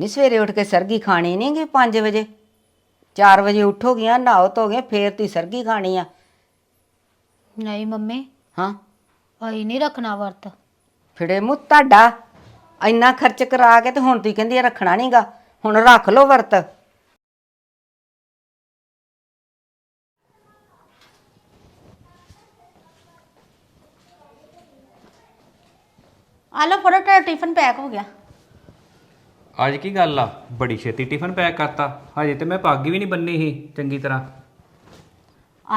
ਨਹੀਂ ਸਵੇਰੇ ਉੱਠ ਕੇ ਸਰਗੀ ਖਾਣੀ ਨਹੀਂ ਗੀ 5 ਵਜੇ? 4 ਵਜੇ ਉੱਠੋਗੀਆਂ ਨਹਾਓ ਧੋਗੇ ਫੇਰ ਤੀ ਸਰਗੀ ਖਾਣੀ ਆ। ਨਹੀਂ ਮੰਮੀ। ਹਾਂ? ਅਸੀਂ ਨਹੀਂ ਰੱਖਣਾ ਵਰਤ। ਫਿੜੇ ਮੂੰਹ ਤੁਹਾਡਾ। ਇੰਨਾ ਖਰਚ ਕਰਾ ਕੇ ਤੇ ਹੁਣ ਤੁਸੀਂ ਕਹਿੰਦੀ ਆ ਰੱਖਣਾ ਨਹੀਂਗਾ ਹੁਣ ਰੱਖ ਲਓ ਵਰਤ। ਆ ਲਓ ਫੜੋ ਤੁਹਾਡਾ ਟਿਫਨ ਪੈਕ ਹੋ ਗਿਆ। ਅੱਜ ਕੀ ਗੱਲ ਆ? ਬੜੀ ਛੇਤੀ ਟਿਫਨ ਪੈਕ ਕਰਤਾ। ਹਜੇ ਤੇ ਮੈਂ ਪੱਗ ਵੀ ਨਹੀਂ ਬੰਨੀ ਸੀ ਚੰਗੀ ਤਰ੍ਹਾਂ।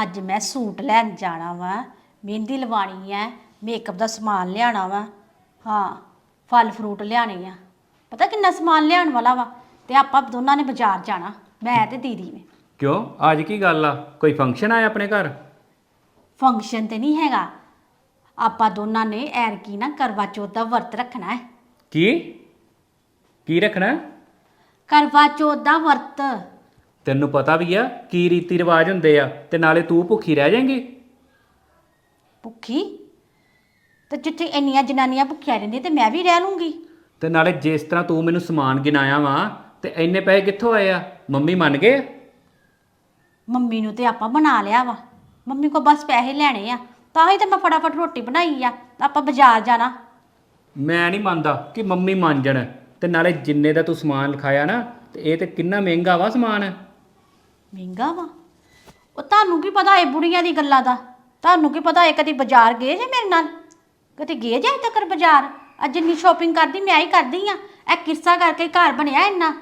ਅੱਜ ਮੈਂ ਸੂਟ ਲੈਣ ਜਾਣਾ ਵਾ। ਮਹਿੰਦੀ ਲਵਾਣੀ ਹੈ ਮੇਕਅਪ ਦਾ ਸਮਾਨ ਲਿਆਣਾ ਵਾ। ਹਾਂ ਫਲ ਫਰੂਟ ਲਿਆਣੇ ਆ। ਪਤਾ ਕਿੰਨਾ ਸਮਾਨ ਲਿਆਉਣ ਵਾਲਾ ਵਾ? ਤੇ ਆਪਾਂ ਦੋਨਾਂ ਨੇ ਬਾਜ਼ਾਰ ਜਾਣਾ ਮੈਂ ਤੇ ਦੀਦੀ ਨੇ। ਕਿਉਂ? ਅੱਜ ਕੀ ਗੱਲ ਆ? ਕੋਈ ਫੰਕਸ਼ਨ ਆਇਆ ਆਪਣੇ ਘਰ? ਫੰਕਸ਼ਨ ਤੇ ਨਹੀਂ ਹੈਗਾ। ਆਪਾਂ ਦੋਨਾਂ ਨੇ ਐਰ ਕੀ ਨਾ ਕਰਵਾ ਚੌਥ ਦਾ ਵਰਤ ਰੱਖਣਾ ਹੈ। ਕੀ? ਕੀ ਰੱਖਣਾ? ਕਰਵਾ ਚੌਥ ਦਾ ਵਰਤ। ਤੈਨੂੰ ਪਤਾ ਵੀ ਆ ਕੀ ਰੀਤੀ ਰਿਵਾਜ ਹੁੰਦੇ ਆ ਤੇ ਨਾਲੇ ਤੂੰ ਭੁੱਖੀ ਰਹਿ ਜਾਏਂਗੀ। ਭੁੱਖੀ? ਤੇ ਜਿੱਥੇ ਇੰਨੀਆਂ ਜਨਾਨੀਆਂ ਭੁੱਖੀਆਂ ਰਹਿੰਦੀਆਂ ਤੇ ਮੈਂ ਵੀ ਰਹਿ ਲੂੰਗੀ। ਤੇ ਨਾਲੇ ਜਿਸ ਤਰ੍ਹਾਂ ਤੂੰ ਮੈਨੂੰ ਸਮਾਨ ਗਿਣਾਇਆ ਵਾ ਤੇ ਇੰਨੇ ਪੈਸੇ ਕਿੱਥੋਂ ਆਏ ਆ? ਮੰਮੀ ਮੰਨ ਗਏ? ਮੰਮੀ ਨੂੰ ਤੇ ਆਪਾਂ ਬਣਾ ਲਿਆ ਵਾ। ਮੰਮੀ ਕੋ ਬਸ ਪੈਸੇ ਲੈਣੇ ਆ ਤਾਂ ਹੀ ਤੇ ਮੈਂ ਫਟਾਫਟ ਰੋਟੀ ਬਣਾਈ ਆ। ਆਪਾਂ ਬਾਜ਼ਾਰ ਜਾਣਾ। ਮੈਂ ਨਹੀਂ ਮੰਨਦਾ ਕਿ ਮੰਮੀ ਮੰਨ ਜਾਣ। ਤੇ ਨਾਲੇ ਜਿੰਨੇ ਦਾ ਤੂੰ ਸਮਾਨ ਲਿਖਾਇਆ ਨਾ ਤੇ ਇਹ ਤੇ ਕਿੰਨਾ ਮਹਿੰਗਾ ਵਾ ਸਮਾਨ? ਮਹਿੰਗਾ ਵਾ? ਉਹ ਤੁਹਾਨੂੰ ਕੀ ਪਤਾ ਇਹ ਬੁੜੀਆਂ ਦੀ ਗੱਲਾਂ ਦਾ? ਤੁਹਾਨੂੰ ਕੀ ਪਤਾ ਇਹ ਕਦੀ ਬਾਜ਼ਾਰ ਗਏ ਜੇ ਮੇਰੇ ਨਾਲ? ਕਦੇ ਗਏ ਜੇ ਅਜੇ ਤੱਕ ਬਾਜ਼ਾਰ? ਅੱਜ ਜਿੰਨੀ ਸ਼ਾਪਿੰਗ ਕਰਦੀ ਮੈਂ ਹੀ ਕਰਦੀ ਆ। ਇਹ ਕਿਰਸਾ ਕਰਕੇ ਘਰ ਬਣਿਆ ਇੰਨਾ?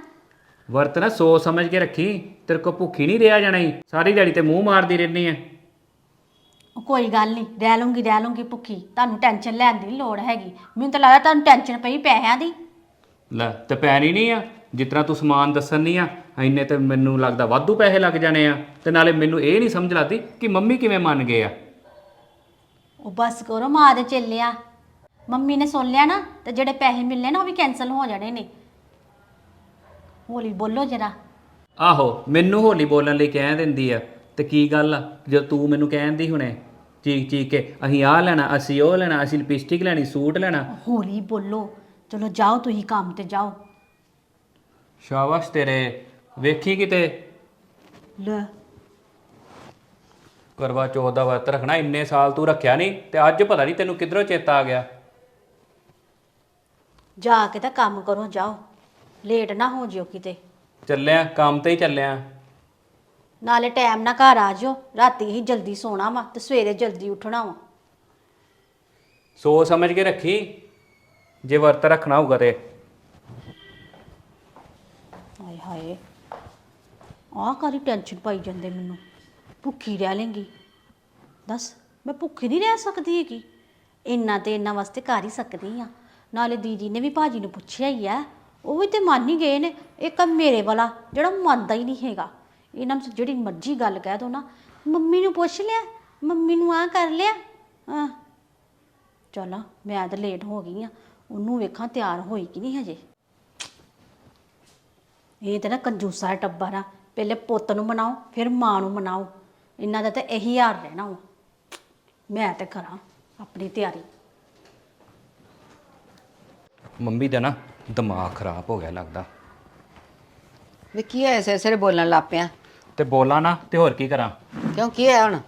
ਵਰਤ ਨਾ ਸੋਚ ਸਮਝ ਕੇ ਰੱਖੀ। ਤੇਰੇ ਕੋ ਭੁੱਖੀ ਨਹੀਂ ਰਿਹਾ ਜਾਣਾ ਈ ਸਾਰੀ ਦਿਹਾੜੀ ਤੇ ਮੂੰਹ ਮਾਰਦੀ ਰਹਿੰਦੀ ਉਹ ਕੋਈ ਗੱਲ ਨਹੀਂ ਰਹਿ ਲੂੰਗੀ ਰਹਿ ਲੂੰਗੀ ਭੁੱਖੀ। ਤੁਹਾਨੂੰ ਟੈਨਸ਼ਨ ਲੈਣ ਦੀ ਲੋੜ ਹੈਗੀ। ਮੈਨੂੰ ਤਾਂ ਲੱਗਦਾ ਤੁਹਾਨੂੰ ਟੈਨਸ਼ਨ ਪਈ ਪੈਸਿਆਂ ਦੀ। ਲੈ ਤੇ ਪੈਣੀ ਨਹੀਂ ਆ। ਜਿਤਨਾ ਤੂੰ ਸਮਾਨ ਦੱਸਣ ਨਹੀਂ ਆ ਇੰਨੇ ਤੇ ਮੈਨੂੰ ਲੱਗਦਾ ਵਾਧੂ ਪੈਸੇ ਲੱਗ ਜਾਣੇ ਆ। ਤੇ ਨਾਲੇ ਮੈਨੂੰ ਇਹ ਨਹੀਂ ਸਮਝ ਲੱਗਦੀ ਕਿ ਮੰਮੀ ਕਿਵੇਂ ਮੰਨ ਗਏ ਆ। ਉਹ ਬਸ ਕਰੋ ਮਾਂ ਦੇ ਚੱਲਿਆ ਮੰਮੀ ਨੇ ਸੁਣ ਲਿਆ ਨਾ ਤੇ ਜਿਹੜੇ ਪੈਸੇ ਮਿਲਨੇ ਨਾ ਉਹ ਵੀ ਕੈਨਸਲ ਹੋ ਜਾਣੇ ਨੇ। ਹੌਲੀ ਬੋਲੋ ਜਰਾ। ਆਹੋ ਮੈਨੂੰ ਹੋਲੀ ਬੋਲਣ ਲਈ ਕਹਿ ਦਿੰਦੀ ਆ। ਤੇ ਕੀ ਗੱਲ ਆ? ਜੇ ਤੂੰ ਮੈਨੂੰ ਕਹਿੰਦੀ ਹੁਣੇ ਚੀਕ ਚੀਕ ਕੇ ਅਸੀਂ ਆਹ ਲੈਣਾ ਅਸੀਂ ਉਹ ਲੈਣਾ ਅਸੀਂ ਲਿਪਸਟਿਕ ਲੈਣੀ ਸੂਟ ਲੈਣਾ। ਹੌਲੀ ਬੋਲੋ। ਚਲੋ ਜਾਓ ਤੁਸੀਂ ਕੰਮ ਤੇ ਜਾਓ। ਸ਼ਾਬਾਸ਼ ਤੇਰੇ ਵੇਖੀ ਕਿਤੇ? ਲੈ। ਕਰਵਾ ਚੌਥ ਦਾ ਵਰਤ ਰੱਖਣਾ ਇੰਨੇ ਸਾਲ ਤੂੰ ਰੱਖਿਆ ਨਹੀਂ ਤੇ ਅੱਜ ਪਤਾ ਨਹੀਂ ਤੈਨੂੰ ਕਿੱਧਰੋਂ ਚੇਤਾ ਆ ਗਿਆ। ਜਾ ਕੇ ਤਾਂ ਕੰਮ ਕਰੋ ਜਾਓ। ਲੇਟ ਨਾ ਹੋ ਜਿਓ ਕਿਤੇ। ਚੱਲਿਆ ਕੰਮ ਤੇ ਹੀ ਚੱਲਿਆ। ਨਾਲੇ ਟਾਈਮ ਨਾਲ ਘਰ ਆ ਜਿਓ। ਰਾਤੀ ਹੀ ਜਲਦੀ ਸੋਣਾ ਵਾ ਤੇ ਸਵੇਰੇ ਜਲਦੀ ਉੱਠਣਾ ਵਾ। ਸੋਚ ਸਮਝ ਕੇ ਰੱਖੀ? ਜੇ ਵਰਤ ਰੱਖਣਾ ਹੋਊਗਾ ਤੇ। ਹਾਏ ਹਾਏ। ਆਹ ਕਾਰੀ ਟੈਨਸ਼ਨ ਪਾਈ ਜਾਂਦੇ ਮੈਨੂੰ। ਭੁੱਖੀ ਰਹਿ ਲੇਂਗੀ। ਦੱਸ, ਮੈਂ ਭੁੱਖੀ ਨਹੀਂ ਰਹਿ ਸਕਦੀ ਹੈਗੀ। ਇੰਨਾ ਤੇ ਇੰਨਾ ਵਾਸਤੇ ਕਰ ਹੀ ਸਕਦੀ ਆ ਨਾਲੇ ਦੀਦੀ ਨੇ ਵੀ ਭਾਜੀ ਨੂੰ ਪੁੱਛਿਆ ਹੀ ਆ ਉਹ ਵੀ ਤੇ ਮੰਨ ਹੀ ਗਏ ਨੇ। ਇਹ ਕੰਮ ਮੇਰੇ ਵਾਲਾ, ਜਿਹੜਾ ਮੰਨਦਾ ਹੀ ਨਹੀਂ ਹੈਗਾ। ਇਹਨਾਂ ਨੂੰ ਜਿਹੜੀ ਮਰਜ਼ੀ ਗੱਲ ਕਹਿ ਦੋ ਨਾ। ਮੰਮੀ ਨੂੰ ਪੁੱਛ ਲਿਆ। ਮੰਮੀ ਨੂੰ ਆ ਕਰ ਲਿਆ। ਹਾਂ। ਚਲ ਮੈਂ ਤਾਂ ਲੇਟ ਹੋ ਗਈ ਆ ਉਹਨੂੰ ਵੇਖਾਂ ਤਿਆਰ ਹੋਈ ਕਿ ਨਹੀਂ ਹਜੇ। ਇਹ ਤਾਂ ਨਾ ਕੰਜੂਸਾ ਹੈ ਟੱਬਰ ਆ। ਪਹਿਲੇ ਪੁੱਤ ਨੂੰ ਮਨਾਓ ਫਿਰ ਮਾਂ ਨੂੰ ਮਨਾਓ। ਇਹਨਾਂ ਦਾ ਤਾਂ ਇਹੀ ਹਾਲ ਰਹਿਣਾ ਵਾ। ਮੈਂ ਤੇ ਕਰਾਂ ਆਪਣੀ ਤਿਆਰੀ। ਮੰਮੀ ਦਾ ਨਾ ਦਿਮਾਗ ਖਰਾਬ ਹੋ ਗਿਆ ਲੱਗਦਾ। ਵੀ ਕੀ ਹੋਇਆ ਸਿਰ ਸਿਰ ਬੋਲਣ ਲੱਗ ਪਿਆ? ਤੇ ਬੋਲਾਂ ਨਾ ਤੇ ਹੋਰ ਕੀ ਕਰਾਂ? ਕਿਉਂ ਕੀ ਹੋਇਆ ਹੁਣ?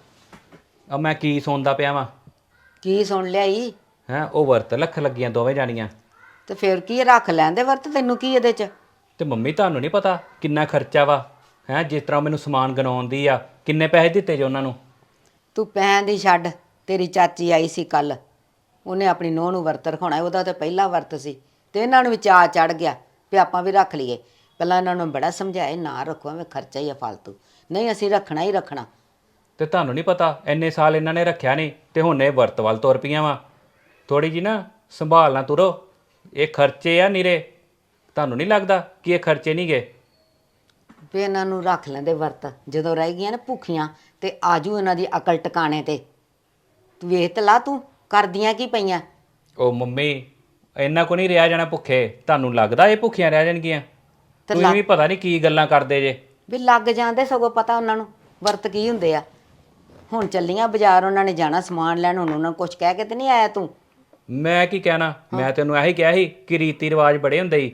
ਆ ਮੈਂ ਕੀ ਸੁਣਦਾ ਪਿਆ ਵਾਂ? ਕੀ ਸੁਣ ਲਿਆਈ? ਹੈ ਉਹ ਵਰਤ ਲੱਖ ਲੱਗੀਆਂ ਦੋਵੇਂ ਜਾਣੀਆਂ। ਤੇ ਫਿਰ ਕੀ ਹੈ, ਰੱਖ ਲੈਂਦੇ ਵਰਤ? ਤੈਨੂੰ ਕੀ ਇਹਦੇ ਚ? ਤੇ ਮੰਮੀ ਤੁਹਾਨੂੰ ਨਹੀਂ ਪਤਾ ਕਿੰਨਾ ਖਰਚਾ ਵਾ? ਹੈ ਜਿਸ ਤਰ੍ਹਾਂ ਮੈਨੂੰ ਸਮਾਨ ਗਨਾਉਂਦੀ ਆ ਕਿੰਨੇ ਪੈਸੇ ਦਿੱਤੇ ਜੇ ਉਹਨਾਂ ਨੂੰ? ਤੂੰ ਪੈਣ ਦੀ ਛੱਡ ਤੇਰੀ ਚਾਚੀ ਆਈ ਸੀ ਕੱਲ। ਉਹਨੇ ਆਪਣੀ ਨੂੰਹ ਨੂੰ ਵਰਤ ਰਖਾਉਣਾ ਉਹਦਾ ਤੇ ਪਹਿਲਾ ਵਰਤ ਸੀ। ਤੇ ਇਹਨਾਂ ਨੂੰ ਵੀ ਚਾਅ ਚੜ ਗਿਆ ਵੀ ਆਪਾਂ ਵੀ ਰੱਖ ਲਈਏ। ਪਹਿਲਾਂ ਇਹਨਾਂ ਨੂੰ ਬੜਾ ਸਮਝਾਏ ਨਾ ਰੱਖੋ ਐਵੇਂ ਖਰਚਾ ਹੀ ਆ ਫालतू ਨਹੀਂ ਅਸੀਂ ਰੱਖਣਾ ਹੀ ਰੱਖਣਾ। ਤੇ ਤੁਹਾਨੂੰ ਨਹੀਂ ਪਤਾ ਇੰਨੇ ਸਾਲ ਇਹਨਾਂ ਨੇ ਰੱਖਿਆ ਨਹੀਂ ਤੇ ਹੁਣ ਇਹ ਵਰਤ ਵੱਲ ਤੁਰ ਪਈਆਂ ਵਾ। ਥੋੜੀ ਜੀ ਨਾ ਸੰਭਾਲ ਨਾਲ ਤੁਰੋ। ਇਹ ਖਰਚੇ ਆ ਨਿਰੇ। ਤੁਹਾਨੂੰ ਨਹੀਂ ਲੱਗਦਾ ਕਿ ਇਹ ਖਰਚੇ ਨਹੀਂ ਗਏ? ਵੀ ਇਹਨਾਂ ਨੂੰ ਰੱਖ ਲੈਂਦੇ ਵਰਤ। ਜਦੋਂ ਰਹਿ ਗਈਆਂ ਨਾ ਭੁੱਖੀਆਂ ਤੇ ਆਜੂ ਇਹਨਾਂ ਦੀ ਅਕਲ ਟਿਕਾਣੇ ਤੇ। ਤੂੰ ਵੇਖ ਤੇ ਲਾ ਤੂੰ ਕਰਦੀਆਂ ਕੀ ਪਈਆਂ? ਉਹ ਮੰਮੀ ਇਹਨਾਂ ਕੋ ਨਹੀਂ ਰਿਹਾ ਜਾਣਾ ਭੁੱਖੇ। ਤੁਹਾਨੂੰ ਲੱਗਦਾ ਇਹ ਭੁੱਖੀਆਂ ਰਹਿ ਜਾਣਗੀਆਂ? ਤੇ ਤੁਸੀਂ ਵੀ ਪਤਾ ਨਹੀਂ ਕੀ ਗੱਲਾਂ ਕਰਦੇ ਜੇ। ਵੀ ਲੱਗ ਜਾਂਦੇ ਸਗੋਂ ਪਤਾ ਉਹਨਾਂ ਨੂੰ ਵਰਤ ਕੀ ਹੁੰਦੇ ਆ। ਹੁਣ ਚੱਲੀਆਂ ਬਾਜ਼ਾਰ ਉਹਨਾਂ ਨੇ ਜਾਣਾ ਸਮਾਨ ਲੈਣ ਹੁਣ ਉਹਨਾਂ ਨੂੰ ਕੁਝ ਕਹਿ ਕੇ ਤੇ ਨਹੀਂ ਆਇਆ ਤੂੰ? ਮੈਂ ਕੀ ਕਹਿਣਾ? ਮੈਂ ਤੈਨੂੰ ਇਹੀ ਕਿਹਾ ਸੀ ਕਿ ਰੀਤੀ ਰਿਵਾਜ ਬੜੇ ਹੁੰਦੇ ਈ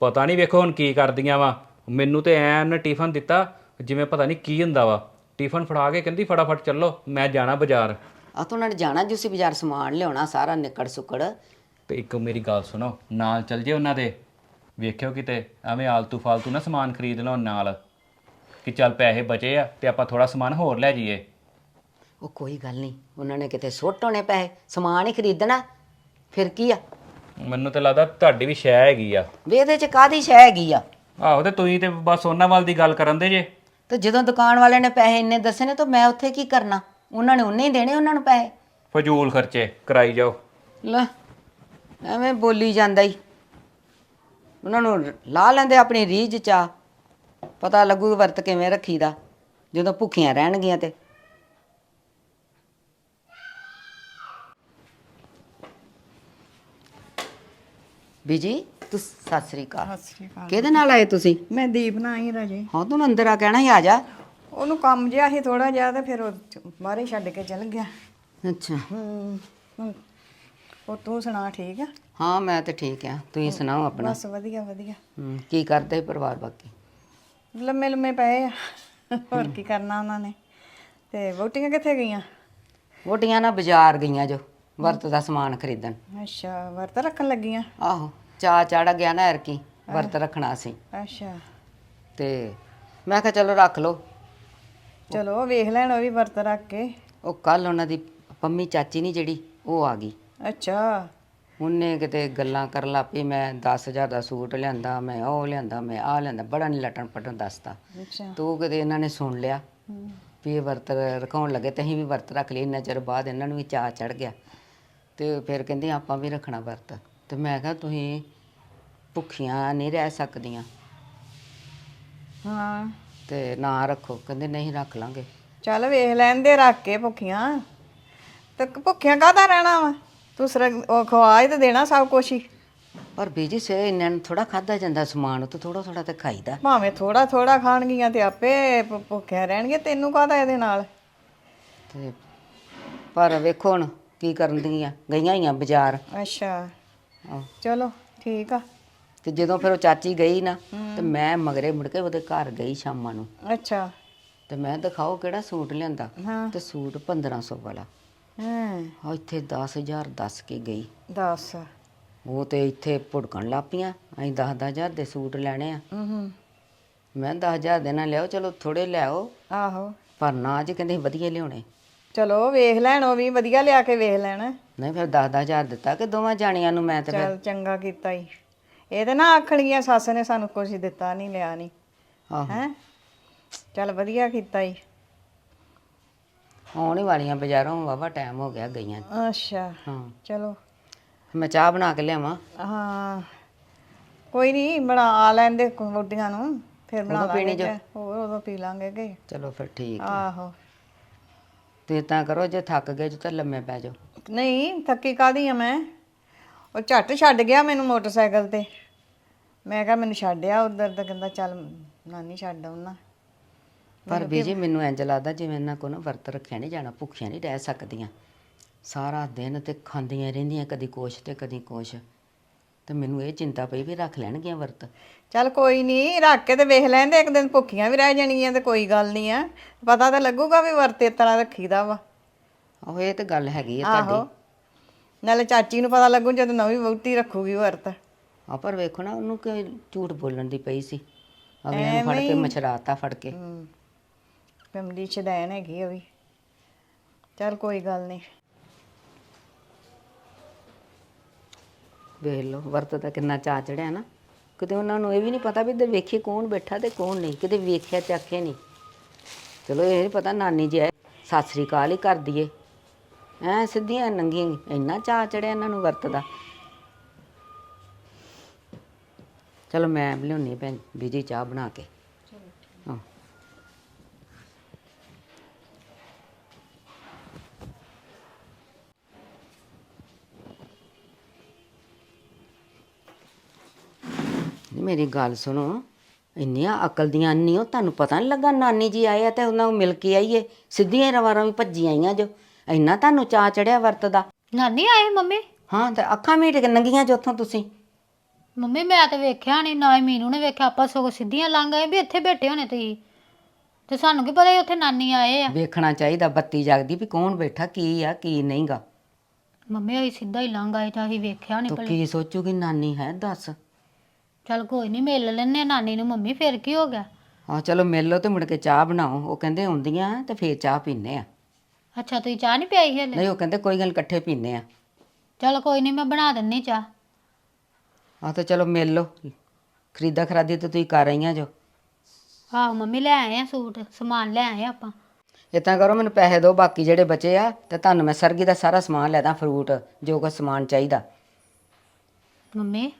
ਪਤਾ ਨਹੀਂ ਵੇਖੋ ਹੁਣ ਕੀ ਕਰਦੀਆਂ ਵਾ। ਮੈਨੂੰ ਤੇ ਐਨ ਟਿਫਨ ਦਿੱਤਾ ਜਿਵੇਂ ਪਤਾ ਨਹੀਂ ਕੀ ਹੁੰਦਾ ਵਾ। ਟਿਫਨ ਫੜਾ ਕੇ ਕਹਿੰਦੀ ਫਟਾਫਟ ਚੱਲੋ ਮੈਂ ਜਾਣਾ ਬਾਜ਼ਾਰ। ਆ ਤਾਂ ਉਹਨਾਂ ਨੇ ਜਾਣਾ ਜੂ ਸੀ ਬਾਜ਼ਾਰ ਸਮਾਨ ਲਿਆਉਣਾ ਸਾਰਾ ਨਿਕੜ ਸੁਕੜ। ਤੇ ਇੱਕ ਮੇਰੀ ਗੱਲ ਸੁਣੋ ਨਾਲ ਚੱਲ ਜੇ ਉਹਨਾਂ ਦੇ। ਵੇਖਿਓ ਕਿਤੇ ਐਵੇਂ ਆਲਤੂ ਫਾਲਤੂ ਨਾ ਸਮਾਨ ਖਰੀਦ ਲਓ ਨਾਲ। ਕਿ ਚੱਲ ਪੈਸੇ ਬਚੇ ਆ ਤੇ ਆਪਾਂ ਥੋੜਾ ਸਮਾਨ ਹੋਰ ਲੈ ਜਾਈਏ। ਉਹ ਕੋਈ ਗੱਲ ਨਹੀਂ ਉਹਨਾਂ ਨੇ ਕਿਤੇ ਸੁੱਟ ਹੋਣੇ ਪੈਸੇ ਸਮਾਨ ਹੀ ਖਰੀਦਣਾ। ਫਿਰ ਕੀ ਆ? ਮੈਨੂੰ ਤੇ ਲੱਗਦਾ ਤੁਹਾਡੀ ਵੀ ਸ਼ੈ ਹੈਗੀ ਆ। ਵੀ ਇਹਦੇ ਚ ਕਾਦੀ ਸ਼ੈ ਹੈਗੀ ਆ? ਆਹੋ ਤੇ ਤੁਸੀਂ ਤੇ ਬਸ ਉਹਨਾਂ ਵੱਲ ਦੀ ਗੱਲ ਕਰਨ ਦੇ ਜੇ। ਤੇ ਜਦੋਂ ਦੁਕਾਨ ਵਾਲੇ ਨੇ ਪੈਸੇ ਇੰਨੇ ਦੱਸੇ ਨੇ ਤਾਂ ਮੈਂ ਉੱਥੇ ਕੀ ਕਰਨਾ? ਉਹਨਾਂ ਨੇ ਉਹਨੇ ਹੀ ਦੇਣੇ ਉਹਨਾਂ ਨੂੰ ਪੈਸੇ। ਫਜ਼ੂਲ ਖਰਚੇ ਕਰਾਈ ਜਾਓ। ਲੈ ਐਵੇਂ ਬੋਲੀ ਜਾਂਦਾ ਹੀ ਉਹਨਾਂ ਨੂੰ ਲਾ ਲੈਂਦੇ ਆਪਣੀ ਰੀਝ ਚਾ ਪਤਾ ਲੱਗੂ ਵਰਤ ਕਿਵੇਂ ਰੱਖੀਦਾ ਜਦੋਂ ਭੁੱਖੀਆਂ ਰਹਿਣਗੀਆਂ ਤੇ। ਬੀਜੀ ਤੂੰ ਸਤਿ ਸ੍ਰੀ ਅਕਾਲ। ਸਤਿ ਸ੍ਰੀ ਅਕਾਲ। ਕਿਹਦੇ ਨਾਲ ਆਏ ਤੁਸੀਂ? ਮੈਂ ਦੀਪ ਨਾਲ ਹੀ ਰਾਜੇ। ਹਾਂ ਤੂੰ ਅੰਦਰ ਆ ਕਹਿਣਾ ਸੀ ਆ ਜਾ। ਉਹਨੂੰ ਕੰਮ ਜਿਹਾ ਸੀ ਥੋੜਾ ਜਿਹਾ ਤੇ ਫਿਰ ਉਹ ਬਾਹਰੇ ਛੱਡ ਕੇ ਚਲ ਗਿਆ। ਅੱਛਾ। ਹੂੰ ਹੂੰ। ਉਹ ਤੂੰ ਸੁਣਾ ਠੀਕ ਆ? ਹਾਂ ਮੈਂ ਤੇ ਠੀਕ ਆ। ਤੁਸੀਂ ਸੁਣਾਓ ਆਪਣਾ? ਬਸ ਵਧੀਆ ਵਧੀਆ। ਹਮ, ਕੀ ਕਰਦੇ ਪਰਿਵਾਰ ਬਾਕੀ? ਲੰਮੇ ਲੰਮੇ ਪਏ ਆ। ਹੋਰ ਕੀ ਕਰਨਾ ਉਹਨਾਂ ਨੇ। ਤੇ ਵੋਟੀਆਂ ਕਿੱਥੇ ਗਈਆਂ? ਵੋਟੀਆਂ ਨਾ ਬਾਜ਼ਾਰ ਗਈਆਂ ਜੋ। ਵਰਤ ਦਾ ਸਮਾਨ ਖਰੀਦਣ। ਅੱਛਾ ਵਰਤ ਰੱਖਣ ਲੱਗੀਆਂ? ਆਹੋ ਚਾ ਚੜ ਗਿਆ ਨਾ ਐਰਕੀ ਵਰਤ ਰੱਖਣਾ ਸੀ। ਅੱਛਾ। ਤੇ ਮੈਂ ਕਿਹਾ ਚਲੋ ਰੱਖ ਲਓ। ਚਲੋ ਵੇਖ ਲੈਣ ਉਹ ਵੀ ਵਰਤ ਰੱਖ ਕੇ। ਉਹ ਕੱਲ ਉਹਨਾਂ ਦੀ ਪੰਮੀ ਚਾਚੀ ਨਹੀਂ ਜਿਹੜੀ ਉਹ ਆ ਗਈ। ਅੱਛਾ। ਉਹਨੇ ਕਿਤੇ ਗੱਲਾਂ ਕਰਨ ਲੱਗ ਪਈ ਮੈਂ 10000 ਦਾ ਸੂਟ ਲਿਆਂਦਾ ਮੈਂ ਉਹ ਲਿਆਂਦਾ ਮੈਂ ਆ ਲਿਆਂਦਾ ਬੜਾ ਨਹੀਂ ਲਟਣ ਪਟਣ ਦੱਸਦਾ। ਅੱਛਾ। ਤੂੰ ਕਿਤੇ ਇਹਨਾਂ ਨੇ ਸੁਣ ਲਿਆ ਵੀ ਇਹ ਵਰਤ ਰਖਾਉਣ ਲੱਗੇ ਤੇ ਅਸੀਂ ਵੀ ਵਰਤ ਰੱਖ ਲਈ ਇੰਨਾ ਚਿਰ ਬਾਅਦ ਇਹਨਾਂ ਨੂੰ ਵੀ ਚਾਅ ਚੜ ਗਿਆ। ਤੇ ਫਿਰ ਕਹਿੰਦੇ ਆਪਾਂ ਵੀ ਰੱਖਣਾ ਵਰਤ। ਤੇ ਮੈਂ ਕਿਹਾ ਤੁਸੀਂ ਭੁੱਖੀਆਂ ਨਹੀਂ ਰਹਿ ਸਕਦੀਆਂ। ਹਾਂ। ਤੇ ਨਾ ਰੱਖੋ। ਕਹਿੰਦੇ ਨਹੀਂ ਰੱਖ ਲਾਂਗੇ। ਚੱਲ ਵੇਖ ਲੈਣ ਦੇ ਰੱਖ ਕੇ ਭੁੱਖੀਆਂ। ਤੇ ਭੁੱਖੀਆਂ ਕਾਹਦਾ ਰਹਿਣਾ ਵਾ? ਤੂੰ ਸਰ ਉਹ ਖਵਾ ਹੀ ਤੇ ਦੇਣਾ ਸਭ ਕੁਛ ਹੀ। ਪਰ ਬੀਜੀ ਸਵੇਰੇ ਇੰਨਾਂ ਨੂੰ ਥੋੜਾ ਖਾਦਾ ਜਾਂਦਾ ਸਮਾਨ ਉਹ ਥੋੜਾ ਥੋੜਾ ਤੇ ਖਾਈਦਾ। ਭਾਵੇਂ ਥੋੜਾ ਥੋੜਾ ਖਾਣਗੀਆਂ ਤੇ ਆਪੇ ਭੁ- ਭੁੱਖੀਆਂ ਰਹਿਣਗੀਆਂ ਤੈਨੂੰ ਕਾਹਦਾ ਇਹਦੇ ਨਾਲ? ਤੇ ਪਰ ਵੇਖੋ ਹੁਣ ਕੀ ਕਰਨ ਦੀਆਂ? ਗਈਆਂ ਹੀ ਆ ਬਾਜ਼ਾਰ। ਅੱਛਾ। ਆਹ, ਚਲੋ ਠੀਕ ਆ। ਤੇ ਜਦੋਂ ਫਿਰ ਉਹ ਚਾਚੀ ਗਈ ਨਾ ਤੇ ਮੈਂ ਮਗਰੇ ਮੁੜ ਕੇ ਉਹਦੇ ਘਰ ਗਈ ਸ਼ਾਮਾਂ ਨੂੰ। ਅੱਛਾ। ਤੇ ਮੈਂ ਦਿਖਾਓ ਕਿਹੜਾ ਸੂਟ ਲਿਆਂਦਾ। ਹਾਂ। ਤੇ ਸੂਟ 1500 ਵਾਲਾ। ਹਾਂ। ਆ ਇੱਥੇ 10000 ਦੱਸ ਕੇ ਗਈ। ਦੱਸ। ਉਹ ਤੇ ਇੱਥੇ ਭੁੜਕਣ ਲੱਪੀਆਂ ਅਸੀਂ 10000 ਦੇ ਸੂਟ ਲੈਣੇ ਆ। ਹੂੰ ਮੈਂ 10000 ਦੇ ਨਾਲ ਲਿਆਓ ਚਲੋ ਥੋੜੇ ਲਿਆਓ ਆਹੋ। ਪਰ ਨਾ ਜੀ ਕਹਿੰਦੇ ਵਧੀਆ ਲਿਆਉਣੇ। ਚਲੋ ਵੇਖ ਲੈਣ ਉਹ ਵੀ ਵਧੀਆ ਲਿਆ ਕੇ ਵੇਖ ਲੈਣ। ਨਹੀਂ ਫਿਰ 10000 ਦਿੱਤਾ ਕਿ ਦੋਵਾਂ ਜਾਣੀਆਂ ਨੂੰ ਮੈਂ ਤੇ ਫਿਰ ਚਲ ਚੰਗਾ ਕੀਤਾ ਈ। ਇਹ ਤੇ ਨਾ ਆਖਣਗੀਆਂ ਸੱਸ ਨੇ ਸਾਨੂੰ ਕੁਝ ਦਿੱਤਾ ਨਹੀਂ ਲਿਆ ਨਹੀਂ। ਆਹੋ। ਹੈ? ਚਲ ਵਧੀਆ ਕੀਤਾ ਈ। ਆਉਣ ਹੀ ਵਾਲੀਆਂ ਬਾਜ਼ਾਰੋਂ ਵਾਵਾ ਟਾਈਮ ਹੋ ਗਿਆ ਗਈਆਂ। ਅੱਛਾ ਹਾਂ। ਚਲੋ। ਮੈਂ ਚਾਹ ਬਣਾ ਕੇ ਲਿਆਵਾਂ। ਹਾਂ। ਕੋਈ ਨਹੀਂ ਬਣਾ ਲੈਂਦੇ ਰੋਟੀਆਂ ਨੂੰ। ਫਿਰ ਬਣਾ ਉਦੋਂ ਪੀਣੀ ਲਾਂਗੇ ਹੋਰ ਉਦੋਂ ਪੀ ਲਾਂਗੇ ਕਿ। ਚਲੋ ਫਿਰ ਠੀਕ ਆਹੋ। ਤੇ ਤਾਂ ਕਰੋ ਜੇ ਥੱਕ ਗਏ ਜੇ ਤਾਂ ਲੰਮੇ ਪੈ ਜਾਓ। ਨਹੀਂ ਥੱਕੀ ਕਾਦੀ ਆ ਮੈਂ? ਉਹ ਝੱਟ ਛੱਡ ਗਿਆ ਮੈਨੂੰ ਮੋਟਰਸਾਈਕਲ ਤੇ। ਮੈਂ ਕਿਹਾ ਮੈਨੂੰ ਛੱਡਿਆ ਉਧਰ ਤਾਂ ਕਹਿੰਦਾ ਚੱਲ ਨਾਨੀ ਛੱਡ ਆਉਣਾ ਪਰ ਬੀਜੀ ਮੈਨੂੰ ਇੰਜ ਲੱਗਦਾ ਜਿਵੇਂ ਇਹਨਾਂ ਕੋ ਨਾ ਵਰਤ ਰੱਖਿਆ ਨਹੀਂ ਜਾਣਾ ਭੁੱਖੀਆਂ ਨਹੀਂ ਰਹਿ ਸਕਦੀਆਂ। ਸਾਰਾ ਦਿਨ ਤੇ ਖਾਂਦੀਆਂ ਰਹਿੰਦੀਆਂ ਕਦੀ ਕੁਛ ਤੇ ਕਦੀ ਕੁਛ। ਤੇ ਮੈਨੂੰ ਇਹ ਚਿੰਤਾ ਪਈ ਵੀ ਰੱਖ ਲੈਣਗੀਆਂ ਵਰਤ। ਚੱਲ ਕੋਈ ਨਹੀਂ ਰੱਖ ਕੇ ਤੇ ਵੇਖ ਲੈਂਦੇ ਇੱਕ ਦਿਨ ਭੁੱਖੀਆਂ ਵੀ ਰਹਿ ਜਾਣਗੀਆਂ ਤੇ ਕੋਈ ਗੱਲ ਨਹੀਂ ਆ। ਪਤਾ ਤਾਂ ਲੱਗੂਗਾ ਵੀ ਵਰਤੇ ਇਸ ਤਰ੍ਹਾਂ ਰੱਖੀਦਾ ਵਾ। ਆਹੋ ਇਹ ਤੇ ਗੱਲ ਹੈਗੀ ਆ ਆਹੋ। ਤੁਹਾਡੀ ਨਾਲੇ ਚਾਚੀ ਨੂੰ ਪਤਾ ਲੱਗੂ ਜਦੋਂ ਨਵੀਂ ਵਹੁਟੀ ਰੱਖੂਗੀ ਵਰਤ। ਆ ਪਰ ਵੇਖੋ ਨਾ ਉਹਨੂੰ ਕਿ ਝੂਠ ਬੋਲਣ ਦੀ ਪਈ ਸੀ। ਅਗਲਿਆਂ ਨੂੰ ਫੜ ਕੇ ਮਛਰਾਤਾ ਫੜ ਕੇ। ਹੂੰ। ਫੈਮਿਲੀ ਚ ਦੇਣ ਹੈਗੀ ਉਹ ਵੀ। ਚੱਲ ਕੋਈ ਗੱਲ ਨਹੀਂ ਵੇਖ ਲਓ ਵਰਤ ਦਾ ਕਿੰਨਾ ਚਾਅ ਚੜਿਆ ਨਾ। ਕਿਤੇ ਉਹਨਾਂ ਨੂੰ ਇਹ ਵੀ ਨਹੀਂ ਪਤਾ ਵੀ ਇੱਧਰ ਵੇਖੀ ਕੌਣ ਬੈਠਾ ਤੇ ਕੌਣ ਨਹੀਂ, ਕਿਤੇ ਵੇਖਿਆ ਚੱਖੇ ਨਹੀਂ। ਚਲੋ ਇਹ ਨੀ ਪਤਾ ਨਾਨੀ ਜੀ ਆਏ, ਸਤਿ ਸ੍ਰੀ ਅਕਾਲ ਹੀ ਕਰ ਦਈਏ। ਐ ਸਿੱਧੀਆਂ ਨੰਗੀਆਂ ਇੰਨਾ ਚਾਅ ਚੜਿਆ ਇਹਨਾਂ ਨੂੰ ਵਰਤ ਦਾ ਚਲੋ ਮੈਂ ਲਿਆਉਣੀ ਭੈਣ, ਬੀਜੀ ਚਾਹ ਬਣਾ ਕੇ। ਮੇਰੀ ਗੱਲ ਸੁਣੋ। ਇੰਨੀਆਂ ਅਕਲ ਦੀਆਂ ਨਹੀਂ ਹੋ ਤੁਹਾਨੂੰ ਪਤਾ ਨਹੀਂ ਲੱਗਾ ਨਾਨੀ ਜੀ ਆਏ ਆ ਤੇ ਉਹਨਾਂ ਨੂੰ ਮਿਲ ਕੇ ਆਈਏ। ਸਿੱਧੀਆਂ ਰਵਾਰਾਂ ਵੀ ਭੱਜੀਆਂ ਆਈਆਂ ਜੋ। ਇੰਨਾ ਤੁਹਾਨੂੰ ਚਾਅ ਚੜਿਆ ਵਰਤ ਦਾ ਨਾਨੀ ਆਏ ਮੰਮੀ? ਹਾਂ ਤੇ ਅੱਖਾਂ ਮੀਟ ਕੇ ਨੰਗੀਆਂ ਜੋ ਉੱਥੋਂ ਤੁਸੀਂ। ਮੰਮੀ ਮੈਂ ਤੇ ਵੇਖਿਆ ਨਹੀਂ ਨਾ ਹੀ ਮੀਨੂ ਨੇ ਵੇਖਿਆ। ਆਪਾਂ ਸਗੋਂ ਸਿੱਧੀਆਂ ਲੰਘ ਆਏ ਵੀ ਇੱਥੇ ਬੈਠੇ ਹੋਣੇ ਤੁਸੀਂ। ਤੇ ਸਾਨੂੰ ਕੀ ਪਤਾ ਸੀ ਉੱਥੇ ਨਾਨੀ ਆਏ ਆ। ਵੇਖਣਾ ਚਾਹੀਦਾ ਬੱਤੀ ਜਗਦੀ ਵੀ ਕੌਣ ਬੈਠਾ ਕੀ ਆ ਕੀ ਨਹੀਂਗਾ। ਮੰਮੀ ਅਸੀਂ ਸਿੱਧਾ ਹੀ ਲੰਘ ਆਏ ਤਾਂ ਅਸੀਂ ਵੇਖਿਆ ਨਹੀਂ ਤੂੰ ਭਲੇ। ਕੀ ਸੋਚੂਗੀ ਨਾਨੀ ਹੈ ਦੱਸ। ਚੱਲ ਕੋਈ ਨਹੀਂ ਮਿਲ ਲੈਨੇ ਆ ਨਾਨੀ ਨੂੰ ਮੰਮੀ ਫਿਰ ਕੀ ਹੋ ਗਿਆ? ਆ ਚਲੋ ਮਿਲ ਲਓ ਤੇ ਮੁੜ ਕੇ ਚਾਹ ਬਣਾਓ। ਉਹ ਕਹਿੰਦੇ ਆਉਂਦੀਆਂ ਤੇ ਫੇਰ ਚਾਹ ਪੀਨੇ ਆ। ਅੱਛਾ ਤੁਸੀਂ ਚਾਹ ਨਹੀਂ ਪਿਆਈ ਹਲੇ? ਨਹੀਂ ਉਹ ਕਹਿੰਦੇ ਕੋਈ ਗੱਲ ਇਕੱਠੇ ਪੀਨੇ ਆ। ਚੱਲ ਕੋਈ ਨਹੀਂ ਮੈਂ ਬਣਾ ਦਿੰਨੀ ਚਾਹ। ਆ ਤਾਂ ਚਲੋ ਮਿਲ ਲਓ। ਖਰੀਦਾ ਖਰਾਦੀ ਤੇ ਤੁਸੀਂ ਕਰ ਰਹੀਆਂ ਜੋ। ਆਹੋ ਮੰਮੀ ਲੈ ਆਏ ਆ ਸੂਟ ਸਮਾਨ ਲੈ ਆਏ ਆਪਾਂ। ਇਤਾਂ ਕਰੋ ਮੈਨੂੰ ਪੈਸੇ ਦਿਓ ਬਾਕੀ ਜਿਹੜੇ ਬਚੇ ਆ ਤੇ ਤੁਹਾਨੂੰ ਮੈਂ ਸਰਗੀ ਦਾ ਸਾਰਾ ਸਮਾਨ ਲੈ ਦਾਂ ਫਰੂਟ ਜੋ ਕੋ ਸਮਾਨ ਚਾਹੀਦਾ। ਮੰਮੀ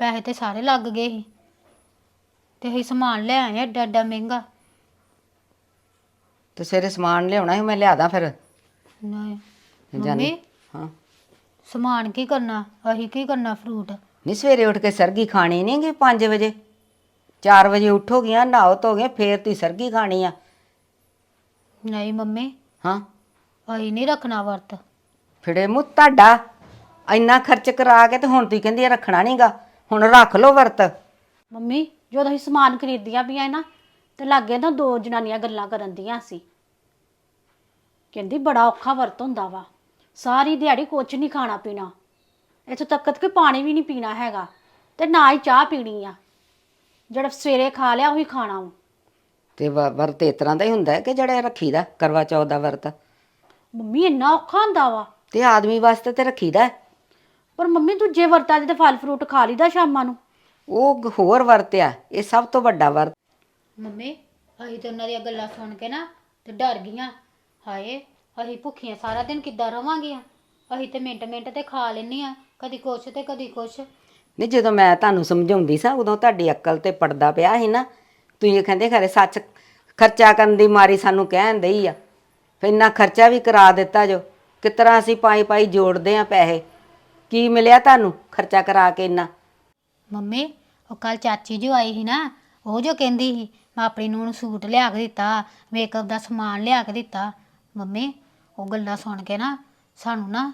ਪੈਸੇ ਤੇ ਸਾਰੇ ਲੱਗ ਗਏ ਸੀ। ਤੇ ਅਸੀਂ ਸਮਾਨ ਲੈ ਆਏ ਏਡਾ ਏਡਾ ਮਹਿੰਗਾ। ਤੇ ਸਵੇਰੇ ਸਮਾਨ ਲਿਆਉਣਾ ਸੀ ਮੈਂ ਲਿਆ ਦਾਂ ਫਿਰ। ਨਹੀਂ ਜਾਨੀ। ਮੰਮੀ ਹਾਂ। ਸਮਾਨ ਕੀ ਕਰਨਾ ਅਸੀਂ ਕੀ ਕਰਨਾ ਫਰੂਟ? ਨਹੀਂ ਸਵੇਰੇ ਉੱਠ ਕੇ ਸਰਗੀ ਖਾਣੀ ਨਹੀਂ ਗੀ 5 ਵਜੇ। 4 ਵਜੇ ਉੱਠੋਗੀਆਂ ਨਹਾਓ ਧੋਗੀਆਂ ਫੇਰ ਤੁਸੀਂ ਸਰਗੀ ਖਾਣੀ ਆ। ਨਹੀਂ ਮੰਮੀ। ਹਾਂ। ਅਸੀਂ ਨਹੀਂ ਰੱਖਣਾ ਵਰਤ। ਫਿੜੇ ਮੂੰਹ ਤੁਹਾਡਾ ਇੰਨਾ ਖਰਚ ਕਰਾ ਕੇ ਤੇ ਹੁਣ ਤੁਸੀਂ ਕਹਿੰਦੀ ਆ ਰੱਖਣਾ ਨਹੀਂਗਾ ਹੁਣ ਰੱਖ ਲਓ ਵਰਤ। ਮੰਮੀ ਜਦੋਂ ਅਸੀਂ ਸਮਾਨ ਖਰੀਦੀਆਂ ਪਈਆਂ ਨਾ ਤੇ ਲੱਗੇ ਨਾ ਦੋ ਜਨਾਨੀਆਂ ਗੱਲਾਂ ਕਰਨ ਦੀਆਂ ਸੀ। ਕਹਿੰਦੀ ਬੜਾ ਔਖਾ ਵਰਤ ਹੁੰਦਾ ਵਾ। ਸਾਰੀ ਦਿਹਾੜੀ ਕੁਛ ਨਹੀਂ ਖਾਣਾ ਪੀਣਾ। ਇੱਥੋਂ ਤੱਕ ਕਿ ਪਾਣੀ ਵੀ ਨਹੀਂ ਪੀਣਾ ਹੈਗਾ ਤੇ ਨਾ ਹੀ ਚਾਹ ਪੀਣੀ ਆ। ਜਿਹੜਾ ਸਵੇਰੇ ਖਾ ਲਿਆ ਉਹੀ ਖਾਣਾ ਵਾ। ਤੇ ਵ- ਵਰਤ ਇਸ ਤਰ੍ਹਾਂ ਦਾ ਹੀ ਹੁੰਦਾ ਹੈ ਕਿ ਜਿਹੜਾ ਰੱਖੀਦਾ ਕਰਵਾ ਚੌਥ ਦਾ ਵਰਤ? ਮੰਮੀ ਇੰਨਾ ਔਖਾ ਹੁੰਦਾ ਵਾ। ਤੇ ਆਦਮੀ ਵਾਸਤੇ ਤੇ ਰੱਖੀਦਾ ਹੈ। ਪਰ ਮੰਮੀ ਦੂਜੇ ਵਰਤਾਂ 'ਚ ਤੇ ਫਲ ਫਰੂਟ ਖਾ ਲਈਦਾ ਸ਼ਾਮਾਂ ਨੂੰ। ਉਹ ਗ- ਹੋਰ ਵਰਤ ਆ ਇਹ ਸਭ ਤੋਂ ਵੱਡਾ ਵਰਤ। ਮੰਮੀ ਅਸੀਂ ਤੇ ਉਹਨਾਂ ਦੀਆਂ ਗੱਲਾਂ ਸੁਣ ਕੇ ਨਾ ਤੇ ਡਰ ਗਈਆਂ। ਹਾਏ ਅਸੀਂ ਭੁੱਖੀਆਂ ਸਾਰਾ ਦਿਨ ਕਿੱਦਾਂ ਰਵਾਂਗੀਆਂ? ਅਸੀਂ ਤੇ ਮਿੰਟ ਮਿੰਟ ਤੇ ਖਾ ਲੈਨੇ ਆ ਕਦੀ ਕੁਛ ਤੇ ਕਦੀ ਕੁਛ। ਨਹੀਂ ਜਦੋਂ ਮੈਂ ਤੁਹਾਨੂੰ ਸਮਝਾਉਂਦੀ ਸਾਂ ਉਦੋਂ ਤੁਹਾਡੀ ਅਕਲ ਤੇ ਪੜਦਾ ਪਿਆ ਸੀ ਨਾ। ਤੁਸੀਂ ਇਹ ਕਹਿੰਦੇ ਖਰੇ ਸੱਚ ਖਰਚਾ ਕਰਨ ਦੀ ਮਾਰੀ ਸਾਨੂੰ ਕਹਿਣ ਦਈ ਆ। ਫਿਰ ਇੰਨਾ ਖਰਚਾ ਵੀ ਕਰਾ ਦਿੱਤਾ ਜੋ। ਕਿਸ ਤਰ੍ਹਾਂ ਅਸੀਂ ਪਾਈ ਪਾਈ ਜੋੜਦੇ ਆ ਪੈਸੇ। ਕੀ ਮਿਲਿਆ ਤੁਹਾਨੂੰ ਖਰਚਾ ਕਰਾ ਕੇ ਇੰਨਾ? ਮੰਮੀ ਉਹ ਕੱਲ ਚਾਚੀ ਜੋ ਆਈ ਸੀ ਨਾ ਉਹ ਜੋ ਕਹਿੰਦੀ ਸੀ ਮੈਂ ਆਪਣੀ ਨੂੰਹ ਨੂੰ ਸੂਟ ਲਿਆ ਕੇ ਦਿੱਤਾ ਮੇਕਅਪ ਦਾ ਸਮਾਨ ਲਿਆ ਕੇ ਦਿੱਤਾ। ਮੰਮੀ ਉਹ ਗੱਲਾਂ ਸੁਣ ਕੇ ਨਾ ਸਾਨੂੰ ਨਾ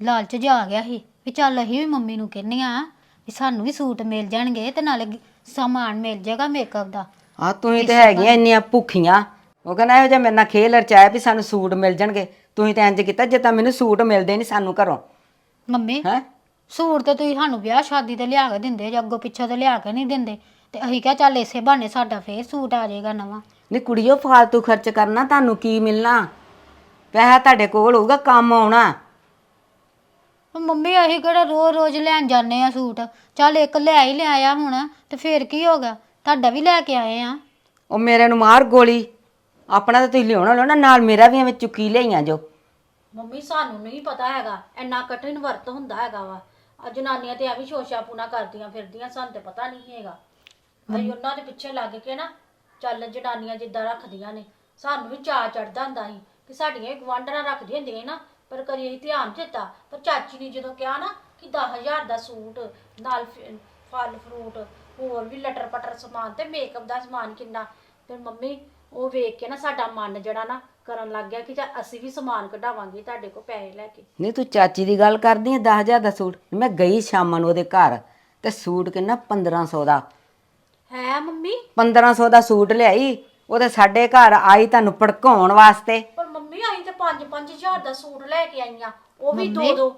ਲਾਲਚ ਜਿਹਾ ਆ ਗਿਆ ਸੀ ਵੀ ਚੱਲ ਅਸੀਂ ਵੀ ਮੰਮੀ ਨੂੰ ਕਹਿੰਨੇ ਆ ਵੀ ਸਾਨੂੰ ਵੀ ਸੂਟ ਮਿਲ ਜਾਣਗੇ ਤੇ ਨਾਲੇ ਸਮਾਨ ਮਿਲ ਜਾਏਗਾ ਮੇਕਅਪ ਦਾ। ਆ ਤੁਸੀਂ ਤੇ ਹੈਗੀਆਂ ਇੰਨੀਆਂ ਭੁੱਖੀਆਂ। ਉਹ ਕਹਿੰਦਾ ਇਹੋ ਜਿਹਾ ਮੇਰੇ ਨਾਲ ਖੇਲ ਰਚਾਇਆ ਵੀ ਸਾਨੂੰ ਸੂਟ ਮਿਲ ਜਾਣਗੇ। ਤੁਸੀਂ ਤਾਂ ਇੰਜ ਕੀਤਾ ਜੇ ਤਾਂ ਮੈਨੂੰ ਸੂਟ ਮਿਲਦੇ ਨਹੀਂ ਸਾਨੂੰ ਘਰੋਂ। ਮੰਮੀ ਹੈ? ਸੂਟ ਤੇ ਤੁਸੀਂ ਸਾਨੂੰ ਵਿਆਹ ਸ਼ਾਦੀ ਤੇ ਲਿਆ ਕੇ ਦਿੰਦੇ ਜਾਂ ਅੱਗੋਂ ਪਿੱਛੋਂ ਤੇ ਲਿਆ ਕੇ ਨਹੀਂ ਦਿੰਦੇ। ਤੇ ਅਸੀਂ ਕਿਹਾ ਚੱਲ ਇਸੇ ਬਹਾਨੇ ਸਾਡਾ ਫੇਰ ਸੂਟ ਆ ਜਾਏਗਾ ਨਵਾਂ। ਨਹੀਂ ਕੁੜੀਓ ਫਾਲਤੂ ਖਰਚ ਕਰਨਾ ਤੁਹਾਨੂੰ ਕੀ ਮਿਲਣਾ? ਪੈਸਾ ਤੁਹਾਡੇ ਕੋਲ ਹੋਊਗਾ ਕੰਮ ਆਉਣਾ। ਉਹ ਮੰਮੀ ਅਸੀਂ ਕਿਹੜਾ ਰੋਜ਼ ਰੋਜ਼ ਲੈਣ ਜਾਂਦੇ ਆ ਸੂਟ। ਚੱਲ ਇੱਕ ਲੈ ਹੀ ਲਿਆਇਆ ਹੁਣ ਤੇ ਫੇਰ ਕੀ ਹੋ ਗਿਆ? ਤੁਹਾਡਾ ਵੀ ਲੈ ਕੇ ਆਏ ਆ। ਉਹ ਮੇਰੇ ਨੂੰ ਮਾਰ ਗੋਲੀ। ਆਪਣਾ ਤਾਂ ਤੁਸੀਂ ਲਿਆਉਣਾ ਲਿਆਉਣਾ ਨਾਲ ਮੇਰਾ ਵੀ ਐਵੇਂ ਚੁੱਕੀ ਲਿਆਈਆਂ ਜੋ। ਮੰਮੀ ਸਾਨੂੰ ਨਹੀਂ ਪਤਾ ਹੈਗਾ। ਇੰਨਾ ਕਠਿਨ ਵਰਤ ਹੁੰਦਾ ਹੈਗਾ ਵਾ। ਆ ਜਨਾਨੀਆਂ ਤੇ ਐਵੇਂ ਸ਼ੋਸ਼ਾ ਪੂਣਾ ਕਰਦੀਆਂ ਫਿਰਦੀਆਂ ਸਾਨੂੰ ਤੇ ਪਤਾ ਨਹੀਂ ਹੈਗਾ। ਅਸੀਂ ਉਹਨਾਂ ਦੇ ਪਿੱਛੇ ਲੱਗ ਕੇ ਨਾ ਚੱਲ ਜਨਾਨੀਆਂ ਜਿੱਦਾਂ ਰੱਖਦੀਆਂ ਨੇ। ਸਾਨੂੰ ਵੀ ਚਾਅ ਚੜਦਾ ਹੁੰਦਾ ਸੀ ਕਿ ਸਾਡੀਆਂ ਗਵਾਂਢਣਾ ਰੱਖਦੀਆਂ ਹੁੰਦੀਆਂ ਸੀ ਨਾ। ਪਰ ਕਦੀ ਅਸੀਂ ਧਿਆਨ ਦਿੱਤਾ। ਪਰ ਚਾਚੀ ਨੇ ਜਦੋਂ ਕਿਹਾ ਨਾ ਕਿ 10000 ਦਾ ਸੂਟ ਨਾਲ ਫ- ਫਲ ਫਰੂਟ ਹੋਰ ਵੀ ਲਟਰ ਪਟਰ ਸਮਾਨ ਤੇ ਮੇਕਅਪ ਦਾ ਸਮਾਨ ਕਿੰਨਾ। ਫਿਰ ਮੰਮੀ ਉਹ ਵੇਖ ਕੇ ਨਾ ਸਾਡਾ ਮਨ ਜਿਹੜਾ ਨਾ ਕਰਨ ਲੱਗ ਗਿਆ ਕਿ ਚੱਲ ਅਸੀਂ ਵੀ ਸਮਾਨ ਕਢਾਵਾਂਗੇ ਤੁਹਾਡੇ ਕੋਲ ਪੈਸੇ ਲੈ ਕੇ। ਨਹੀਂ ਤੂੰ ਚਾਚੀ ਦੀ ਗੱਲ ਕਰਦੀ ਹੈ 10000 ਦਾ ਸੂਟ। ਮੈਂ ਗਈ ਸ਼ਾਮਾਂ ਨੂੰ ਉਹਦੇ ਘਰ ਤੇ ਸੂਟ ਕਿੰਨਾ? 1500 ਦਾ। ਹੈ ਮੰਮੀ? 1500 ਦਾ ਸੂਟ ਲਿਆਈ ਉਹਦੇ ਸਾਡੇ ਘਰ ਆਈ ਤੁਹਾਨੂੰ ਭੜਕਾਉਣ ਵਾਸਤੇ। ਪਰ ਮੰਮੀ ਅਸੀਂ ਤੇ 5-5000 ਦਾ ਸੂਟ ਲੈ ਕੇ ਆਈਆਂ ਉਹ ਵੀ ਦੋ ਦੋ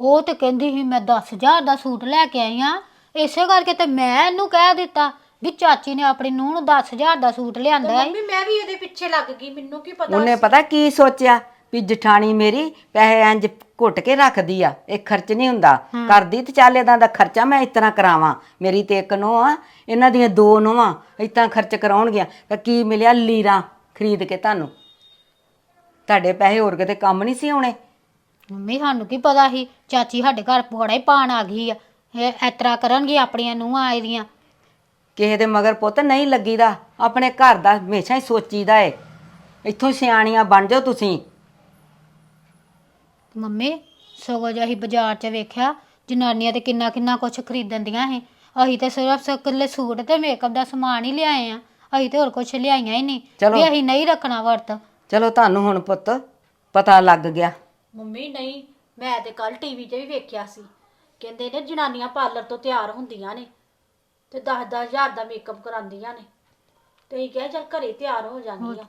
ਉਹ ਤੇ ਕਹਿੰਦੀ ਸੀ ਮੈਂ 10000 ਦਾ ਸੂਟ ਲੈ ਕੇ ਆਈ ਆ। ਇਸੇ ਕਰਕੇ ਤੇ ਮੈਂ ਇਹਨੂੰ ਕਹਿ ਦਿੱਤਾ। ਵੀ ਚਾਚੀ ਨੇ ਆਪਣੀ ਨੂੰਹ ਨੂੰ 10000 ਦਾ ਸੂਟ ਲਿਆਂਦਾ ਹੈ ਮੰਮੀ ਮੈਂ ਵੀ ਇਹਦੇ ਪਿੱਛੇ ਲੱਗ ਗਈ ਮੈਨੂੰ ਕੀ ਪਤਾ ਉਹਨੇ ਪਤਾ ਕੀ ਸੋਚਿਆ? ਵੀ ਜਠਾਣੀ ਮੇਰੀ ਪੈਸੇ ਇੰਜ ਘੁੱਟ ਕੇ ਰੱਖਦੀ ਆ ਇਹ ਖਰਚ ਨਹੀਂ ਹੁੰਦਾ। ਕਰਦੀ ਤੇ ਚੱਲ ਇਹਦਾ ਦਾ ਖਰਚਾ ਮੈਂ ਇਸ ਤਰ੍ਹਾਂ ਕਰਾਵਾਂ। ਮੇਰੀ ਤੇ ਇੱਕ ਨੋ ਆ ਇਹਨਾਂ ਦੀਆਂ ਦੋ ਨੋਆਂ ਇਸ ਤਰ੍ਹਾਂ ਖਰਚ ਕਰਾਉਣਗੀਆਂ। ਤਾਂ ਕੀ ਮਿਲਿਆ ਲੀਰਾਂ ਖਰੀਦ ਕੇ ਤੁਹਾਨੂੰ? ਤੁਹਾਡੇ ਪੈਸੇ ਹੋਰ ਕਿਤੇ ਕੰਮ ਨਹੀਂ ਸੀ ਆਉਣੇ? ਮੰਮੀ ਸਾਨੂੰ ਕੀ ਪਤਾ ਸੀ? ਚਾਚੀ ਸਾਡੇ ਘਰ ਪਕੌੜਾ ਹੀ ਪਾਣ ਆ ਗਈ ਆ। ਇਹ ਇਸ ਤਰ੍ਹਾਂ ਕਰਨਗੀ ਆਪਣੀਆਂ ਨੂੰਹਾਂ ਆਏ ਦੀਆਂ। ਕਿਸੇ ਦੇ ਮਗਰ ਪੁੱਤ ਨਹੀਂ ਲੱਗੀਦਾ ਆਪਣੇ ਘਰ ਦਾ ਹਮੇਸ਼ਾ ਹੀ ਸੋਚੀਦਾ ਏ। ਇੱਥੋਂ ਸਿਆਣੀਆਂ ਬਣ ਜਾਓ ਤੁਸੀਂ। ਮੰਮੀ ਸਗੋਂ ਜੇ ਅਸੀਂ ਬਾਜ਼ਾਰ 'ਚ ਵੇਖਿਆ ਜਨਾਨੀਆਂ ਤੇ ਕਿੰਨਾ ਕਿੰਨਾ ਕੁਝ ਖਰੀਦਣ ਦੀਆਂ ਸੀ। ਅਸੀਂ ਤੇ ਸਿਰਫ ਇਕੱਲੇ ਸੂਟ ਤੇ ਮੇਕਅਪ ਦਾ ਸਮਾਨ ਹੀ ਲਿਆਏ ਆ। ਅਸੀਂ ਤੇ ਹੋਰ ਕੁਝ ਲਿਆਈਆਂ ਹੀ ਨਹੀਂ। ਚਲੋ। ਵੀ ਅਸੀਂ ਨਹੀਂ ਰੱਖਣਾ ਵਰਤ। ਚਲੋ ਤੁਹਾਨੂੰ ਹੁਣ ਪੁੱਤ ਪਤਾ ਲੱਗ ਗਿਆ। ਮੰਮੀ ਨਹੀਂ। ਮੈਂ ਤੇ ਕੱਲ ਟੀਵੀ 'ਤੇ ਵੀ ਵੇਖਿਆ ਸੀ। ਕਹਿੰਦੇ ਨੇ ਜਨਾਨੀਆਂ ਪਾਰਲਰ ਤੋਂ ਤਿਆਰ ਹੁੰਦੀਆਂ ਨੇ। ਤੇ 10-10 ਹਜ਼ਾਰ ਦਾ ਮੇਕਅਪ ਕਰਾਉਂਦੀਆਂ ਨੇ। ਤੇ ਇਹ ਕਿਹਾ ਚੱਲ ਘਰੇ ਤਿਆਰ ਹੋ ਜਾਂਦੀਆਂ।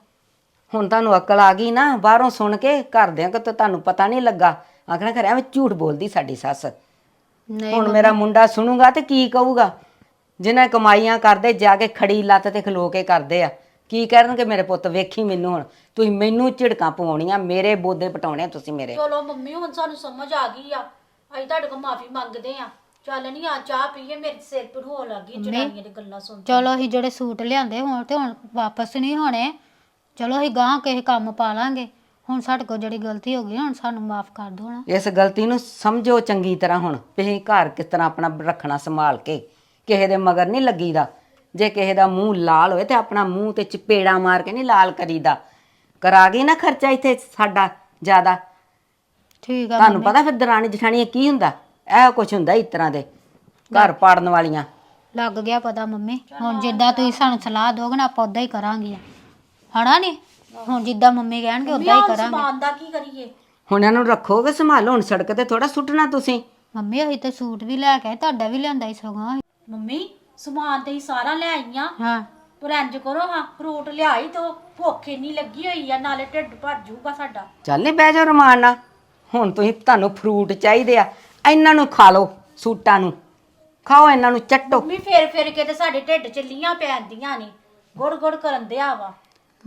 ਹੁਣ ਤੁਹਾਨੂੰ ਅਕਲ ਆ ਗਈ ਨਾ ਬਾਹਰੋਂ ਸੁਣ ਕੇ ਘਰਦਿਆਂ ਕੋ ਤਾਂ ਤੁਹਾਨੂੰ ਪਤਾ ਨਹੀਂ ਲੱਗਾ। ਆਖਣਾ ਖਰਿਆ ਐਵੇਂ ਝੂਠ ਬੋਲਦੀ ਸਾਡੀ ਸੱਸ। ਨਹੀਂ ਹੁਣ ਮੇਰਾ ਮੁੰਡਾ ਸੁਣੂਗਾ ਤੇ ਕੀ ਕਹੂਗਾ? ਜਿਨ੍ਹਾਂ ਕਮਾਈਆਂ ਕਰਦੇ ਜਾ ਕੇ ਖੜੀ ਲੱਤ ਤੇ ਖਲੋ ਕੇ ਕਰਦੇ ਆ। ਕੀ ਕਰਨਗੇ ਮੇਰੇ ਪੁੱਤ ਵੇਖੀ ਮੈਨੂੰ ਹੁਣ। ਤੁਸੀਂ ਮੈਨੂੰ ਝਿੜਕਾਂ ਪਵਾਉਣੀਆਂ ਮੇਰੇ ਬੋਦੇ ਪਟਾਉਣੇ ਆ ਤੁਸੀਂ ਮੇਰੇ। ਚਲੋ ਮੰਮੀ ਹੁਣ ਸਾਨੂੰ ਸਮਝ ਆ ਗਈ ਆ। ਅਸੀਂ ਤੁਹਾਡੇ ਕੋਲ ਮਾਫੀ ਮੰਗਦੇ ਆ। ਚੱਲ ਨਹੀਂ ਆ ਚਾਹ ਪੀਏ ਮੇਰੇ ਸਿਰ ਪੀੜ ਹੋਣ ਲੱਗੀ ਜਨਾਨੀਆਂ ਦੀ ਗੱਲਾਂ ਸੁਣ ਕੇ। ਚਲੋ ਅਸੀਂ ਜਿਹੜੇ ਸੂਟ ਲਿਆਂਦੇ ਹੁਣ ਤੇ ਹੁਣ ਵਾਪਸ ਨਹੀਂ ਹੋਣੇ। ਚਲੋ ਅਸੀਂ ਗਾਂ ਕਿਸੇ ਕੰਮ ਪਾ ਲਾਂਗੇ। ਹੁਣ ਸਾਡੇ ਕੋਲ ਜਿਹੜੀ ਗਲਤੀ ਹੋ ਗਈ ਹੁਣ ਸਾਨੂੰ ਮਾਫ ਕਰ ਦਿਓ ਨਾ। ਇਸ ਗਲਤੀ ਨੂੰ ਸਮਝੋ ਚੰਗੀ ਤਰ੍ਹਾਂ ਹੁਣ ਵੀ ਅਸੀਂ ਘਰ ਕਿਸ ਤਰ੍ਹਾਂ ਆਪਣਾ ਰੱਖਣਾ ਸੰਭਾਲ ਕੇ। ਕਿਸੇ ਦੇ ਮਗਰ ਨਹੀਂ ਲੱਗੀਦਾ। ਜੇ ਕਿਸੇ ਦਾ ਮੂੰਹ ਲਾਲ ਹੋਏ ਤੇ ਆਪਣਾ ਮੂੰਹ ਤੇ ਚਪੇੜਾ ਮਾਰ ਕੇ ਨਹੀਂ ਲਾਲ ਕਰੀਦਾ। ਕਰਾ ਗਈ ਨਾ ਖਰਚਾ ਇੱਥੇ ਸਾਡਾ ਜ਼ਿਆਦਾ। ਠੀਕ ਆ ਤੁਹਾਨੂੰ ਪਤਾ ਫਿਰ ਦਰਾਣੀ ਜਠਾਣੀ ਕੀ ਹੁੰਦਾ? ਇਹ ਕੁਝ ਹੁੰਦਾ ਇਸ ਤਰ੍ਹਾਂ ਦੇ ਘਰ ਪਾੜਨ ਵਾਲੀਆਂ। ਲੱਗ ਗਿਆ ਪਤਾ ਮੰਮੀ ਹੁਣ ਜਿੱਦਾਂ ਤੁਸੀਂ ਸਾਨੂੰ ਸਲਾਹ ਦੋਗੇ ਨਾ ਆਪਾਂ ਉਦਾਂ ਹੀ ਕਰਾਂਗੇ। ਹਣਾ ਨਹੀਂ ਹੁਣ ਜਿੱਦਾਂ ਮੰਮੀ ਕਹਿਣਗੇ ਉਦਾਂ ਹੀ ਕਰਾਂਗੇ। ਸਮਾਨ ਦਾ ਕੀ ਕਰੀਏ? ਹੁਣ ਇਹਨਾਂ ਨੂੰ ਰੱਖੋਗੇ ਸੰਭਾਲੋ ਹੁਣ ਸੜਕ ਤੇ ਥੋੜਾ ਸੁੱਟਣਾ ਤੁਸੀਂ। ਮੰਮੀ ਅਸੀਂ ਤੇ ਸੂਟ ਵੀ ਲੈ ਕੇ ਆਏ ਤੁਹਾਡਾ ਵੀ ਲਿਆਂਦਾ ਹੀ ਸਗੋਂ ਮੰਮੀ ਸਮਾਨ ਤੇ ਹੀ ਸਾਰਾ ਲੈ ਆਈਆਂ। ਹਾਂ। ਪਰ ਇੰਜ ਕਰੋ ਹਾਂ ਫਰੂਟ ਲਿਆਈ ਤੋ ਭੁੱਖ ਇੰਨੀ ਲੱਗੀ ਹੋਈ ਆ ਨਾਲੇ ਢਿੱਡ ਭਰ ਜਾਊਗਾ ਸਾਡਾ। ਚੱਲ ਨਹੀਂ ਬਹਿ ਜਾਓ ਰਮਾਨ ਨਾਲ। ਹੁਣ ਤੁਸੀਂ ਤੁਹਾਨੂੰ ਫਰੂਟ ਚਾਹੀਦੇ ਆ। ਇਹਨਾਂ ਨੂੰ ਖਾ ਲਓ ਸੂਟਾਂ ਨੂੰ। ਖਾਓ ਇਹਨਾਂ ਨੂੰ ਚੱਟੋ। ਮੰਮੀ ਫੇਰ ਫੇਰ ਕੇ ਤੇ ਸਾਡੇ ਢਿੱਡ ਚ ਲੀਆਂ ਪੈਂਦੀਆਂ ਨੇ। ਗੁੜ ਗੁੜ ਕਰਨ ਦਿਆ ਵਾ।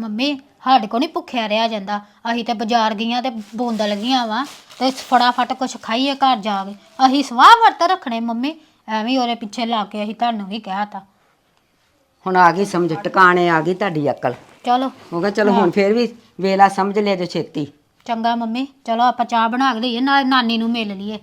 ਮੰਮੀ ਸਾਡੇ ਕੋ ਨਹੀਂ ਭੁੱਖਿਆ ਰਿਹਾ ਜਾਂਦਾ। ਅਸੀਂ ਤੇ ਬਾਜ਼ਾਰ ਗਈਆਂ ਤੇ ਬੋਂਦਲ ਲੱਗੀਆਂ ਵਾ ਤੇ ਫਟਾਫਟ ਕੁਛ ਖਾਈਏ ਘਰ ਜਾ ਕੇ। ਅਸੀਂ ਸਵਾਹ ਵਰਤ ਰੱਖਣੇ ਮੰਮੀ। ਐਵੇਂ ਉਹਦੇ ਪਿੱਛੇ ਲਾ ਕੇ ਅਸੀਂ ਤੁਹਾਨੂੰ ਵੀ ਕਹਿਤਾ ਹੁਣ ਆ ਗਈ ਸਮਝ ਟਿਕਾਣੇ ਆ ਗਈ ਤੁਹਾਡੀ ਅਕਲ। ਚਲੋ। ਹੋ ਗਿਆ ਚਲੋ ਹੁਣ ਫੇਰ ਵੀ ਵੇਲਾ ਸਮਝ ਲਿਆ ਜੋ ਛੇਤੀ। ਚੰਗਾ ਮੰਮੀ ਚਲੋ ਆਪਾਂ ਚਾਹ ਬਣਾ ਕੇ ਲਈਏ ਨਾਲ ਨਾਨੀ ਨੂੰ ਮਿਲ ਲਈਏ।